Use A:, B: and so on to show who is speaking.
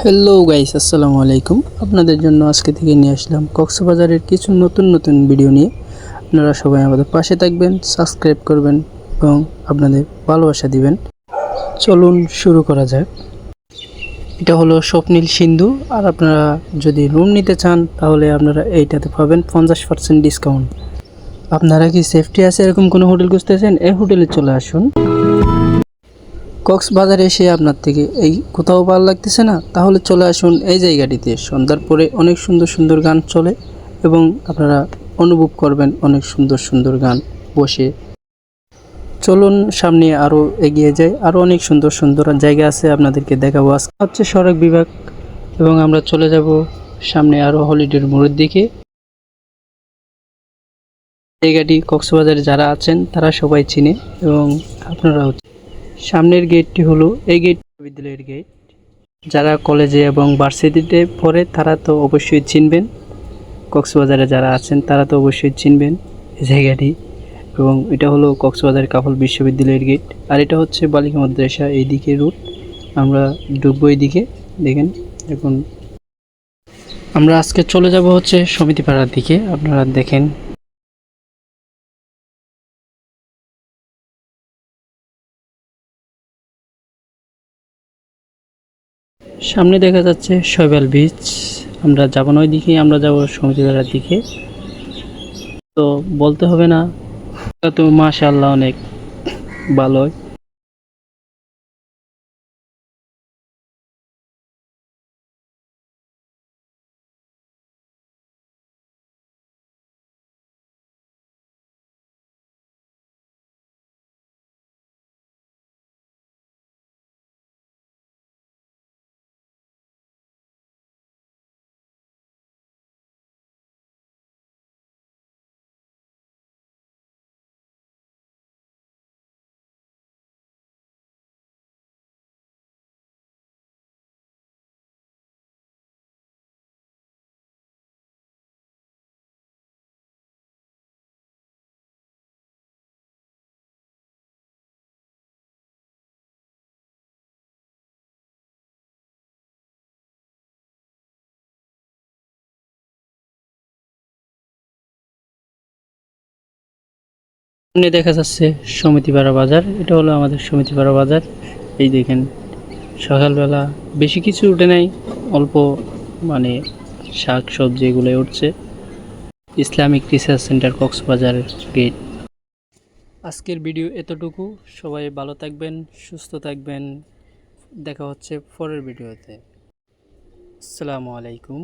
A: Hello guys আসসালামু আলাইকুম। আপনাদের জন্য আজকে থেকে নিয়ে আসলাম কক্সবাজারের কিছু নতুন নতুন ভিডিও নিয়ে। আপনারা সবাই আমাদের পাশে থাকবেন সাবস্ক্রাইব করবেন এবং আপনাদের ভালোবাসা দিবেন। চলুন শুরু করা যাক। এটা হলো স্বপ্নীল সিন্ধু। আর আপনারা যদি রুম নিতে চান, তাহলে আপনারা এইটাতে পাবেন পঞ্চাশ পার্সেন্ট ডিসকাউন্ট আপনারা কি সেফটি আছে এরকম কোনো হোটেল খুঁজতেছেন? এই হোটেলে চলে আসুন। কক্সবাজারে এসে আপনার থেকে, এই কোথাও ভালো লাগতেছে না? তাহলে চলে আসুন এই জায়গাটিতে। সন্ধ্যার পরে অনেক সুন্দর সুন্দর গান চলে এবং আপনারা অনুভব করবেন অনেক সুন্দর সুন্দর গান বসে। চলুন সামনে আরও এগিয়ে যাই। আরও অনেক সুন্দর সুন্দর জায়গা আছে আপনাদেরকে দেখাবো। আজকে হচ্ছে সড়ক বিভাগ এবং আমরা চলে যাব সামনে আরও হলিডের মোড়ের দিকে। জায়গাটি কক্সবাজারে যারা আছেন তারা সবাই চিনে এবং আপনারাও সামনের গেটটি হলো এই গেট বিদ্যালয়ের গেট। যারা কলেজে এবং ভার্সিটিতে পড়ে, তারা তো অবশ্যই চিনবেন। কক্সবাজারে যারা আছেন, তারা তো অবশ্যই চিনবেন এই জায়গাটি। এবং এটা হলো কক্সবাজার কাফল বিশ্ববিদ্যালয়ের গেট। আর এটা হচ্ছে বালিকা মাদ্রাসা এই দিকে রুট আমরা ডুববো এই দিকে দেখেন, এখন। আমরা আজকে চলে যাব হচ্ছে সমিতিপাড়ার দিকে। আপনারা দেখেন সামনে দেখা যাচ্ছে শৈবাল বীজ আমরা যাব না দিকে আমরা যাব সমুদ্রের দিকে। তো বলতে হবে না, তো মাশাল্লাহ অনেক ভালো সামনে দেখা যাচ্ছে সমিতিপাড়া বাজার। এটা হলো আমাদের সমিতিপাড়া বাজার। এই দেখেন, সকালবেলা বেশি কিছু উঠে নাই, অল্প মানে শাক সবজি এগুলো উঠছে। Islamic research centre, Cox's Bazar gate. আজকের ভিডিও এতটুকু। সবাই ভালো থাকবেন, সুস্থ থাকবেন। দেখা হচ্ছে পরের ভিডিওতে। আসসালামু আলাইকুম।